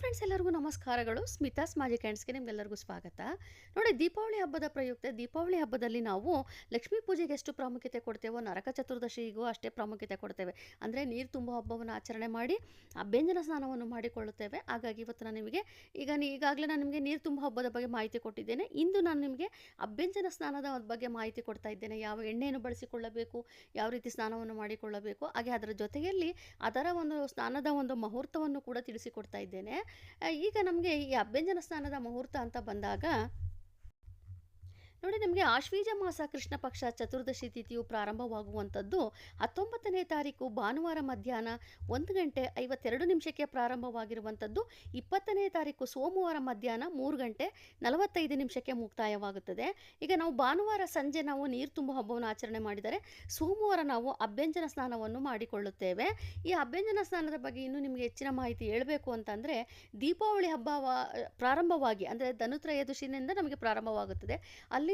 Friends, ಎಲ್ಲರಿಗೂ ನಮಸ್ಕಾರಗಳು. ಸ್ಮಿತಾಸ್ ಮಾಜಿ ಕ್ಯಾಂಡ್ಸ್ಗೆ ನಿಮ್ಗೆಲ್ಲರಿಗೂ ಸ್ವಾಗತ. ನೋಡಿ, ದೀಪಾವಳಿ ಹಬ್ಬದ ಪ್ರಯುಕ್ತ, ದೀಪಾವಳಿ ಹಬ್ಬದಲ್ಲಿ ನಾವು ಲಕ್ಷ್ಮೀ ಪೂಜೆಗೆ ಎಷ್ಟು ಪ್ರಾಮುಖ್ಯತೆ ಕೊಡ್ತೇವೋ, ನರಕ ಚತುರ್ದಶಿಗೂ ಅಷ್ಟೇ ಪ್ರಾಮುಖ್ಯತೆ ಕೊಡ್ತೇವೆ. ಅಂದರೆ ನೀರು ತುಂಬ ಹಬ್ಬವನ್ನು ಆಚರಣೆ ಮಾಡಿ ಅಭ್ಯಂಜನ ಸ್ನಾನವನ್ನು ಮಾಡಿಕೊಳ್ಳುತ್ತೇವೆ. ಹಾಗಾಗಿ ಇವತ್ತು ನಾನು ನಿಮಗೆ, ಈಗ ಈಗಾಗಲೇ ನಾನು ನಿಮಗೆ ನೀರು ತುಂಬ ಹಬ್ಬದ ಬಗ್ಗೆ ಮಾಹಿತಿ ಕೊಟ್ಟಿದ್ದೇನೆ. ಇಂದು ನಾನು ನಿಮಗೆ ಅಭ್ಯಂಜನ ಸ್ನಾನದ ಬಗ್ಗೆ ಮಾಹಿತಿ ಕೊಡ್ತಾ ಇದ್ದೇನೆ. ಯಾವ ಎಣ್ಣೆಯನ್ನು ಬಳಸಿಕೊಳ್ಳಬೇಕು, ಯಾವ ರೀತಿ ಸ್ನಾನವನ್ನು ಮಾಡಿಕೊಳ್ಳಬೇಕು, ಹಾಗೆ ಅದರ ಜೊತೆಯಲ್ಲಿ ಅದರ ಒಂದು ಸ್ನಾನದ ಒಂದು ಮುಹೂರ್ತವನ್ನು ಕೂಡ ತಿಳಿಸಿಕೊಡ್ತಾ ಇದ್ದೇನೆ. ಈಗ ನಮಗೆ ಈ ಅಭ್ಯಂಜನ ಸ್ನಾನದ ಮುಹೂರ್ತ ಅಂತ ಬಂದಾಗ ನೋಡಿ, ನಮಗೆ ಆಶ್ವೀಜ ಮಾಸ ಕೃಷ್ಣ ಪಕ್ಷ ಚತುರ್ದಶಿ ತಿಥಿಯು ಪ್ರಾರಂಭವಾಗುವಂಥದ್ದು ಹತ್ತೊಂಬತ್ತನೇ ತಾರೀಕು ಭಾನುವಾರ ಮಧ್ಯಾಹ್ನ ಒಂದು ಗಂಟೆ ಐವತ್ತೆರಡು ನಿಮಿಷಕ್ಕೆ ಪ್ರಾರಂಭವಾಗಿರುವಂಥದ್ದು. ಇಪ್ಪತ್ತನೇ ತಾರೀಕು ಸೋಮವಾರ ಮಧ್ಯಾಹ್ನ ಮೂರು ಗಂಟೆ ನಲವತ್ತೈದು ನಿಮಿಷಕ್ಕೆ ಮುಕ್ತಾಯವಾಗುತ್ತದೆ. ಈಗ ನಾವು ಭಾನುವಾರ ಸಂಜೆ ನಾವು ನೀರು ತುಂಬ ಹಬ್ಬವನ್ನು ಆಚರಣೆ ಮಾಡಿದರೆ ಸೋಮವಾರ ನಾವು ಅಭ್ಯಂಜನ ಸ್ನಾನವನ್ನು ಮಾಡಿಕೊಳ್ಳುತ್ತೇವೆ. ಈ ಅಭ್ಯಂಜನ ಸ್ನಾನದ ಬಗ್ಗೆ ಇನ್ನೂ ನಿಮಗೆ ಹೆಚ್ಚಿನ ಮಾಹಿತಿ ಹೇಳಬೇಕು ಅಂತಂದರೆ ದೀಪಾವಳಿ ಹಬ್ಬ ಪ್ರಾರಂಭವಾಗಿ ಅಂದರೆ ಧನುತ್ರಯೋದಶಿನಿಂದ ನಮಗೆ ಪ್ರಾರಂಭವಾಗುತ್ತದೆ.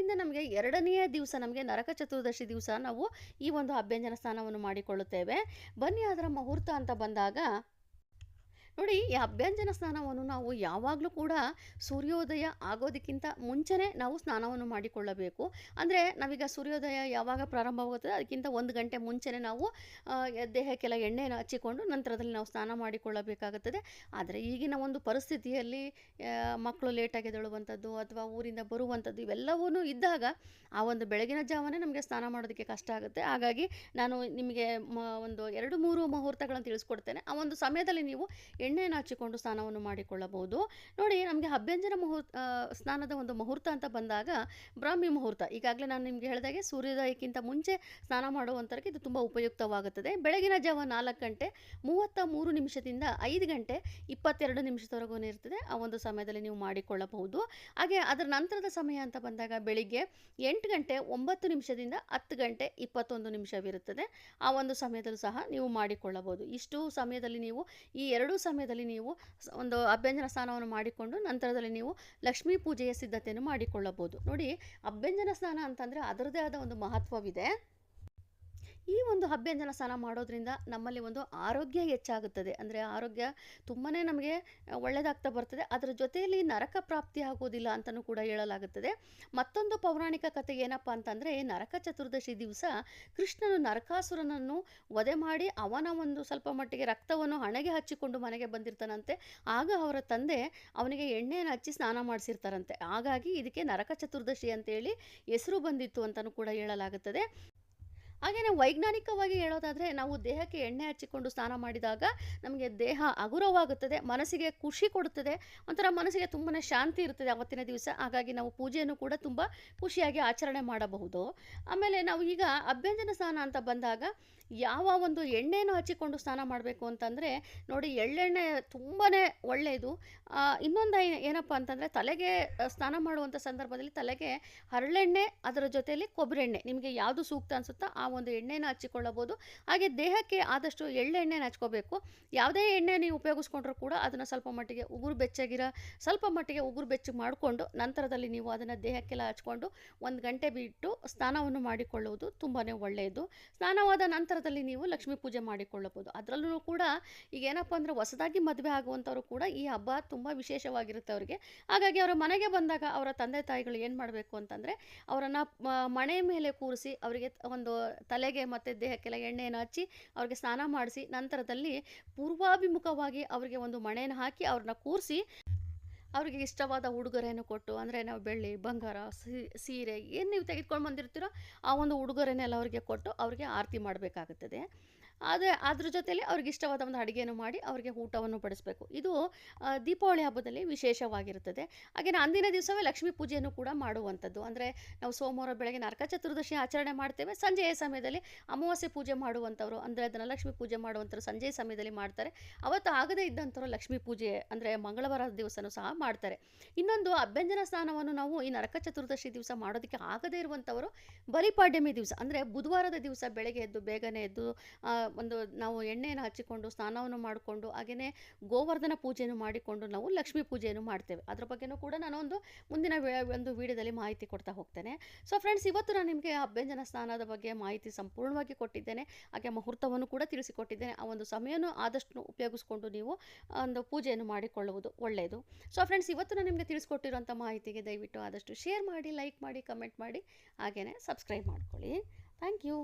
ಅಲ್ಲಿಂದ ನಮಗೆ ಎರಡನೆಯ ದಿವಸ, ನಮಗೆ ನರಕ ಚತುರ್ದಶಿ ದಿವಸ ನಾವು ಈ ಒಂದು ಅಭ್ಯಂಜನ ಸ್ನಾನವನ್ನು ಮಾಡಿಕೊಳ್ಳುತ್ತೇವೆ. ಬನ್ನಿ ಅದರ ಮುಹೂರ್ತ ಅಂತ ಬಂದಾಗ ನೋಡಿ ಈ ಅಭ್ಯಂಜನ ಸ್ನಾನವನ್ನು ನಾವು ಯಾವಾಗಲೂ ಕೂಡ ಸೂರ್ಯೋದಯ ಆಗೋದಕ್ಕಿಂತ ಮುಂಚೆನೇ ನಾವು ಸ್ನಾನವನ್ನು ಮಾಡಿಕೊಳ್ಳಬೇಕು. ಅಂದರೆ ನಾವೀಗ ಸೂರ್ಯೋದಯ ಯಾವಾಗ ಪ್ರಾರಂಭವಾಗುತ್ತದೆ ಅದಕ್ಕಿಂತ ಒಂದು ಗಂಟೆ ಮುಂಚೆನೇ ನಾವು ದೇಹಕ್ಕೆಲ್ಲ ಎಣ್ಣೆಯನ್ನು ಹಚ್ಚಿಕೊಂಡು ನಂತರದಲ್ಲಿ ನಾವು ಸ್ನಾನ ಮಾಡಿಕೊಳ್ಳಬೇಕಾಗುತ್ತದೆ. ಆದರೆ ಈಗಿನ ಒಂದು ಪರಿಸ್ಥಿತಿಯಲ್ಲಿ ಮಕ್ಕಳು ಲೇಟಾಗಿ ಎದ್ದೇಳುವಂಥದ್ದು ಅಥವಾ ಊರಿಂದ ಬರುವಂಥದ್ದು ಇವೆಲ್ಲವೂ ಇದ್ದಾಗ ಆ ಒಂದು ಬೆಳಗಿನ ಜಾವನೇ ನಮಗೆ ಸ್ನಾನ ಮಾಡೋದಕ್ಕೆ ಕಷ್ಟ ಆಗುತ್ತೆ. ಹಾಗಾಗಿ ನಾನು ನಿಮಗೆ ಒಂದು ಎರಡು ಮೂರು ಮುಹೂರ್ತಗಳನ್ನು ತಿಳಿಸ್ಕೊಡ್ತೇನೆ. ಆ ಒಂದು ಸಮಯದಲ್ಲಿ ನೀವು ಎಣ್ಣೆಯನ್ನು ಹಚ್ಚಿಕೊಂಡು ಸ್ನಾನವನ್ನು ಮಾಡಿಕೊಳ್ಳಬಹುದು. ನೋಡಿ, ನಮಗೆ ಅಭ್ಯಂಜನ ಮುಹೂರ್ತ ಸ್ನಾನದ ಒಂದು ಮುಹೂರ್ತ ಅಂತ ಬಂದಾಗ ಬ್ರಾಹ್ಮಿ ಮುಹೂರ್ತ. ಈಗಾಗಲೇ ನಾನು ನಿಮಗೆ ಹೇಳಿದಾಗೆ ಸೂರ್ಯೋದಯಕ್ಕಿಂತ ಮುಂಚೆ ಸ್ನಾನ ಮಾಡುವಂಥರಕ್ಕೆ ಇದು ತುಂಬ ಉಪಯುಕ್ತವಾಗುತ್ತದೆ. ಬೆಳಗಿನ ಜಾವ ನಾಲ್ಕು ಗಂಟೆ, ಮೂವತ್ತ ಮೂರು ನಿಮಿಷದಿಂದ ಐದು ಗಂಟೆ, ಇಪ್ಪತ್ತೆರಡು ನಿಮಿಷದವರೆಗೂ ಇರ್ತದೆ ಆ ಒಂದು ಸಮಯದಲ್ಲಿ ನೀವು ಮಾಡಿಕೊಳ್ಳಬಹುದು. ಹಾಗೆ ಅದರ ನಂತರದ ಸಮಯ ಅಂತ ಬಂದಾಗ ಬೆಳಿಗ್ಗೆ ಎಂಟು ಗಂಟೆ, ಒಂಬತ್ತು ನಿಮಿಷದಿಂದ ಹತ್ತು ಗಂಟೆ, ಇಪ್ಪತ್ತೊಂದು ನಿಮಿಷವಿರುತ್ತದೆ. ಆ ಒಂದು ಸಮಯದಲ್ಲೂ ಸಹ ನೀವು ಮಾಡಿಕೊಳ್ಳಬಹುದು. ಇಷ್ಟು ಸಮಯದಲ್ಲಿ ನೀವು ಈ ಎರಡೂ ಸಮಯದಲ್ಲಿ ನೀವು ಒಂದು ಅಭ್ಯಂಜನ ಸ್ನಾನವನ್ನು ಮಾಡಿಕೊಂಡು ನಂತರದಲ್ಲಿ ನೀವು ಲಕ್ಷ್ಮೀ ಪೂಜೆಯ ಸಿದ್ಧತೆಯನ್ನು ಮಾಡಿಕೊಳ್ಳಬಹುದು. ನೋಡಿ, ಅಭ್ಯಂಜನ ಸ್ನಾನ ಅಂತಂದರೆ ಅದರದೇ ಆದ ಒಂದು ಮಹತ್ವವಿದೆ. ಈ ಒಂದು ಅಭ್ಯಂಜನ ಸ್ನಾನ ಮಾಡೋದ್ರಿಂದ ನಮ್ಮಲ್ಲಿ ಒಂದು ಆರೋಗ್ಯ ಹೆಚ್ಚಾಗುತ್ತದೆ. ಅಂದರೆ ಆರೋಗ್ಯ ತುಂಬಾ ನಮಗೆ ಒಳ್ಳೆಯದಾಗ್ತಾ ಬರ್ತದೆ. ಅದರ ಜೊತೆಯಲ್ಲಿ ನರಕ ಪ್ರಾಪ್ತಿ ಆಗೋದಿಲ್ಲ ಅಂತಲೂ ಕೂಡ ಹೇಳಲಾಗುತ್ತದೆ. ಮತ್ತೊಂದು ಪೌರಾಣಿಕ ಕಥೆ ಏನಪ್ಪ ಅಂತಂದರೆ, ನರಕ ಚತುರ್ದಶಿ ದಿವಸ ಕೃಷ್ಣನು ನರಕಾಸುರನನ್ನು ವಧೆ ಮಾಡಿ ಅವನ ಒಂದು ಸ್ವಲ್ಪ ಮಟ್ಟಿಗೆ ರಕ್ತವನ್ನು ಹಣೆಗೆ ಹಚ್ಚಿಕೊಂಡು ಮನೆಗೆ ಬಂದಿರ್ತಾನಂತೆ. ಆಗ ಅವರ ತಂದೆ ಅವನಿಗೆ ಎಣ್ಣೆಯನ್ನು ಹಚ್ಚಿ ಸ್ನಾನ ಮಾಡಿಸಿರ್ತಾರಂತೆ. ಹಾಗಾಗಿ ಇದಕ್ಕೆ ನರಕ ಚತುರ್ದಶಿ ಅಂತೇಳಿ ಹೆಸರು ಬಂದಿತ್ತು ಅಂತಲೂ ಕೂಡ ಹೇಳಲಾಗುತ್ತದೆ. ಹಾಗೆಯೇ ವೈಜ್ಞಾನಿಕವಾಗಿ ಹೇಳೋದಾದರೆ ನಾವು ದೇಹಕ್ಕೆ ಎಣ್ಣೆ ಹಚ್ಚಿಕೊಂಡು ಸ್ನಾನ ಮಾಡಿದಾಗ ನಮಗೆ ದೇಹ ಹಗುರವಾಗುತ್ತದೆ, ಮನಸ್ಸಿಗೆ ಖುಷಿ ಕೊಡುತ್ತದೆ, ಒಂಥರ ಮನಸ್ಸಿಗೆ ತುಂಬಾ ಶಾಂತಿ ಇರುತ್ತದೆ ಅವತ್ತಿನ ದಿವಸ. ಹಾಗಾಗಿ ನಾವು ಪೂಜೆಯನ್ನು ಕೂಡ ತುಂಬ ಖುಷಿಯಾಗಿ ಆಚರಣೆ ಮಾಡಬಹುದು. ಆಮೇಲೆ ನಾವು ಈಗ ಅಭ್ಯಂಜನ ಸ್ನಾನ ಅಂತ ಬಂದಾಗ ಯಾವ ಒಂದು ಎಣ್ಣೆಯನ್ನು ಹಚ್ಚಿಕೊಂಡು ಸ್ನಾನ ಮಾಡಬೇಕು ಅಂತಂದರೆ, ನೋಡಿ ಎಳ್ಳೆಣ್ಣೆ ತುಂಬಾ ಒಳ್ಳೆಯದು. ಇನ್ನೊಂದು ಏನಪ್ಪ ಅಂತಂದರೆ ತಲೆಗೆ ಸ್ನಾನ ಮಾಡುವಂಥ ಸಂದರ್ಭದಲ್ಲಿ ತಲೆಗೆ ಹರಳೆಣ್ಣೆ, ಅದರ ಜೊತೆಯಲ್ಲಿ ಕೊಬ್ಬರಿ ಎಣ್ಣೆ ನಿಮಗೆ ಯಾವುದು ಸೂಕ್ತ ಅನಿಸುತ್ತೋ ಆ ಒಂದು ಎಣ್ಣೆನ ಹಚ್ಚಿಕೊಳ್ಳಬಹುದು. ಹಾಗೆ ದೇಹಕ್ಕೆ ಆದಷ್ಟು ಎಳ್ಳೆಣ್ಣೆನ ಹಚ್ಕೋಬೇಕು. ಯಾವುದೇ ಎಣ್ಣೆ ನೀವು ಉಪಯೋಗಿಸ್ಕೊಂಡ್ರೂ ಕೂಡ ಅದನ್ನು ಸ್ವಲ್ಪ ಮಟ್ಟಿಗೆ ಉಗುರು ಬೆಚ್ಚಗಿರೋ, ಸ್ವಲ್ಪ ಮಟ್ಟಿಗೆ ಉಗುರು ಬೆಚ್ಚಗೆ ಮಾಡಿಕೊಂಡು ನಂತರದಲ್ಲಿ ನೀವು ಅದನ್ನು ದೇಹಕ್ಕೆಲ್ಲ ಹಚ್ಕೊಂಡು ಒಂದು ಗಂಟೆ ಬಿಟ್ಟು ಸ್ನಾನವನ್ನು ಮಾಡಿಕೊಳ್ಳುವುದು ತುಂಬಾ ಒಳ್ಳೆಯದು. ಸ್ನಾನವಾದ ನಂತರದಲ್ಲಿ ನೀವು ಲಕ್ಷ್ಮೀ ಪೂಜೆ ಮಾಡಿಕೊಳ್ಳಬಹುದು. ಅದರಲ್ಲೂ ಕೂಡ ಈಗ ಏನಪ್ಪ ಅಂದರೆ ಹೊಸದಾಗಿ ಮದುವೆ ಆಗುವಂಥವ್ರು ಕೂಡ ಈ ಹಬ್ಬ ತುಂಬ ವಿಶೇಷವಾಗಿರುತ್ತೆ ಅವರಿಗೆ. ಹಾಗಾಗಿ ಅವರ ಮನೆಗೆ ಬಂದಾಗ ಅವರ ತಂದೆ ತಾಯಿಗಳು ಏನು ಮಾಡಬೇಕು ಅಂತಂದರೆ ಅವರನ್ನು ಮಣೆ ಮೇಲೆ ಕೂರಿಸಿ ಅವರಿಗೆ ಒಂದು ತಲೆಗೆ ಮತ್ತು ದೇಹಕ್ಕೆಲ್ಲ ಎಣ್ಣೆಯನ್ನು ಹಚ್ಚಿ ಅವ್ರಿಗೆ ಸ್ನಾನ ಮಾಡಿಸಿ ನಂತರದಲ್ಲಿ ಪೂರ್ವಾಭಿಮುಖವಾಗಿ ಅವರಿಗೆ ಒಂದು ಮಣೆಯನ್ನು ಹಾಕಿ ಅವ್ರನ್ನ ಕೂರಿಸಿ ಅವರಿಗೆ ಇಷ್ಟವಾದ ಉಡುಗೊರೆಯನ್ನು ಕೊಟ್ಟು, ಅಂದರೆ ನಾವು ಬೆಳ್ಳಿ, ಬಂಗಾರ ಸೀರೆ, ಏನು ನೀವು ತೆಗೆದುಕೊಂಡು ಬಂದಿರ್ತೀರೋ ಆ ಒಂದು ಉಡುಗೊರೆನೆಲ್ಲ ಅವರಿಗೆ ಕೊಟ್ಟು ಅವರಿಗೆ ಆರತಿ ಮಾಡಬೇಕಾಗುತ್ತದೆ. ಆದರೆ ಅದ್ರ ಜೊತೆಯಲ್ಲಿ ಅವ್ರಿಗೆ ಇಷ್ಟವಾದ ಒಂದು ಅಡುಗೆಯನ್ನು ಮಾಡಿ ಅವರಿಗೆ ಊಟವನ್ನು ಬಡಿಸಬೇಕು. ಇದು ದೀಪಾವಳಿ ಹಬ್ಬದಲ್ಲಿ ವಿಶೇಷವಾಗಿರುತ್ತದೆ. ಹಾಗೆಯೇ ಅಂದಿನ ದಿವಸವೇ ಲಕ್ಷ್ಮೀ ಪೂಜೆಯನ್ನು ಕೂಡ ಮಾಡುವಂಥದ್ದು. ಅಂದರೆ ನಾವು ಸೋಮವಾರ ಬೆಳಗ್ಗೆ ನರಕ ಚತುರ್ದಶಿ ಆಚರಣೆ ಮಾಡ್ತೇವೆ. ಸಂಜೆಯ ಸಮಯದಲ್ಲಿ ಅಮಾವಾಸ್ಯೆ ಪೂಜೆ ಮಾಡುವಂಥವ್ರು, ಅಂದರೆ ಅದನ್ನು ಲಕ್ಷ್ಮೀ ಪೂಜೆ ಮಾಡುವಂಥವ್ರು ಸಂಜೆಯ ಸಮಯದಲ್ಲಿ ಮಾಡ್ತಾರೆ. ಅವತ್ತು ಆಗದೇ ಇದ್ದಂಥವ್ರು ಲಕ್ಷ್ಮೀ ಪೂಜೆ, ಅಂದರೆ ಮಂಗಳವಾರದ ದಿವಸನೂ ಸಹ ಮಾಡ್ತಾರೆ. ಇನ್ನೊಂದು ಅಭ್ಯಂಜನ ಸ್ನಾನವನ್ನು ನಾವು ಈ ನರಕ ಚತುರ್ದಶಿ ದಿವಸ ಮಾಡೋದಕ್ಕೆ ಆಗದೇ ಇರುವಂಥವರು ಬಲಿಪಾಡ್ಯಮಿ ದಿವಸ, ಅಂದರೆ ಬುಧವಾರದ ದಿವಸ ಬೆಳಗ್ಗೆ ಎದ್ದು ಬೇಗನೆ ಎದ್ದು ಒಂದು ನಾವು ಎಣ್ಣೆಯನ್ನು ಹಚ್ಚಿಕೊಂಡು ಸ್ನಾನವನ್ನು ಮಾಡಿಕೊಂಡು ಹಾಗೆಯೇ ಗೋವರ್ಧನ ಪೂಜೆಯನ್ನು ಮಾಡಿಕೊಂಡು ನಾವು ಲಕ್ಷ್ಮೀ ಪೂಜೆಯನ್ನು ಮಾಡ್ತೇವೆ. ಅದರ ಬಗ್ಗೆನೂ ಕೂಡ ನಾನು ಒಂದು ಮುಂದಿನ ಒಂದು ವಿಡಿಯೋದಲ್ಲಿ ಮಾಹಿತಿ ಕೊಡ್ತಾ ಹೋಗ್ತೇನೆ. ಸೊ ಫ್ರೆಂಡ್ಸ್ ಇವತ್ತು ನಾನು ನಿಮಗೆ ಅಭ್ಯಂಜನ ಸ್ನಾನದ ಬಗ್ಗೆ ಮಾಹಿತಿ ಸಂಪೂರ್ಣವಾಗಿ ಕೊಟ್ಟಿದ್ದೇನೆ. ಹಾಗೆ ಮುಹೂರ್ತವನ್ನು ಕೂಡ ತಿಳಿಸಿಕೊಟ್ಟಿದ್ದೇನೆ. ಆ ಒಂದು ಸಮಯನೂ ಆದಷ್ಟು ಉಪಯೋಗಿಸ್ಕೊಂಡು ನೀವು ಒಂದು ಪೂಜೆಯನ್ನು ಮಾಡಿಕೊಳ್ಳುವುದು ಒಳ್ಳೆಯದು. ಸೊ ಫ್ರೆಂಡ್ಸ್ ಇವತ್ತು ನಾನು ನಿಮಗೆ ತಿಳಿಸ್ಕೊಟ್ಟಿರುವಂಥ ಮಾಹಿತಿಗೆ ದಯವಿಟ್ಟು ಆದಷ್ಟು ಶೇರ್ ಮಾಡಿ ಲೈಕ್ ಮಾಡಿ ಕಮೆಂಟ್ ಮಾಡಿ ಹಾಗೆಯೇ ಸಬ್ಸ್ಕ್ರೈಬ್ ಮಾಡ್ಕೊಳ್ಳಿ. Thank you